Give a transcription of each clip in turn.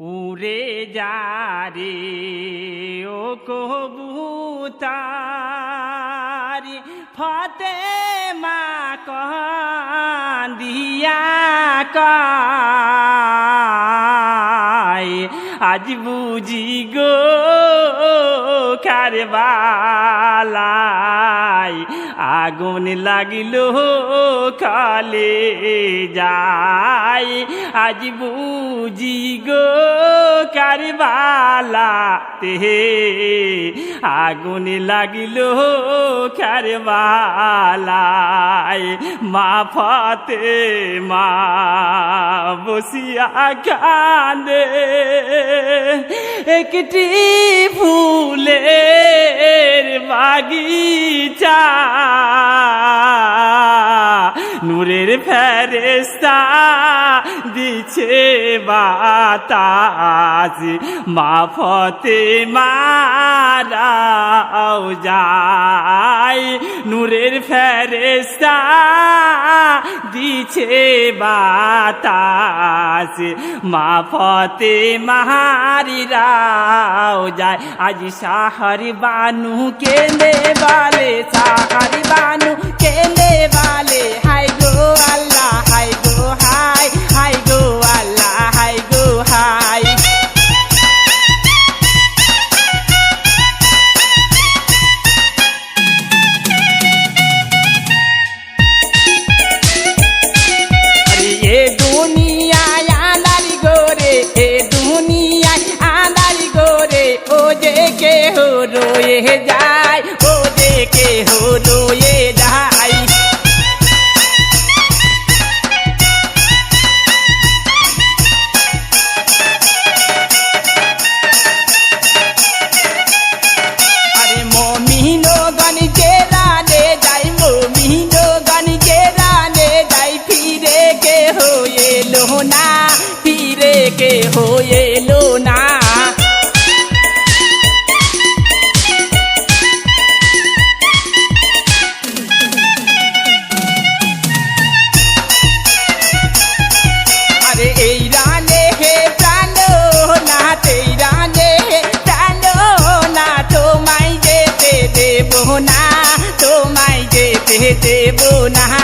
উড়ে যারে ও কবুতার। ফতে মা কান্দিয়া কাই আজ বুঝি গো কারবালাই আগুন লাগিল কালে যাই আজ বুঝি গো কারবালা তে আগুন লাগিল কারবালাই মা ফতে মা বসিয়া কান্দে একটি ফুলের বাগিচা। নূরের ফেরেস্তা দিছে বাতাস। মা ফতে মারাও যায় নূরের ফেরেস্তা দিছে বাতাস। মা ফতে মাহারিরাও যায়। আজ সাহারি বানু কেলে বালে সাহারি বানু কেলে বালে হাই গো আল্লাহ। যে কে হো রয়ে যায়। ও যে কে রয়ে যায় আরে দেব না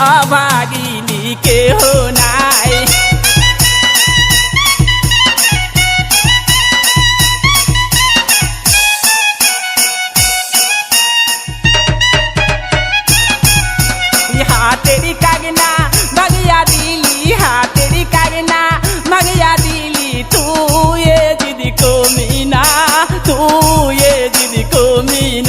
अभागिनी के हो नाई तेरी दिली तेरी दिली, तू ये दीदी को मीना, तू ये दीदी को मीना।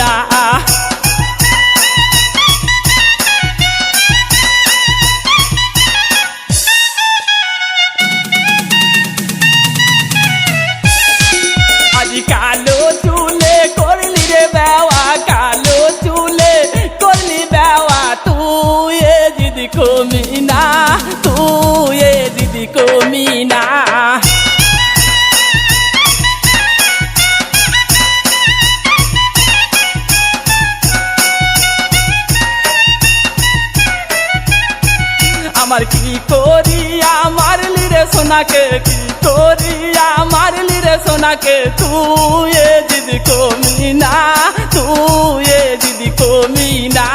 सोना के तोरिया मार ली रे सोना के तू ये दीदी को मीना, तू ये दीदी को मीना।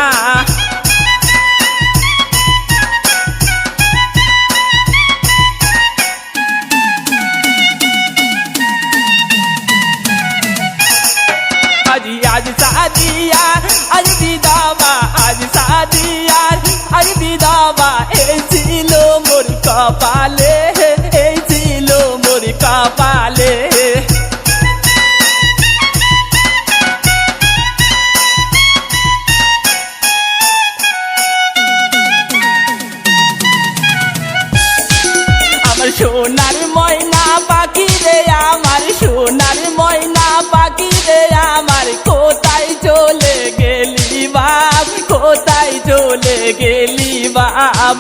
आज शादिया, आज दीदावा आज शादिया। সোনার ময়না পাখি রে আমার, সোনার ময়না পাখি রে আমার। কোথায় চলে গেলি বাপ, কোথায় চলে গেলি বাপ?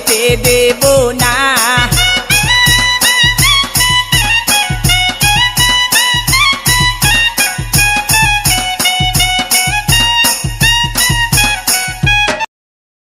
যেতে দেব না।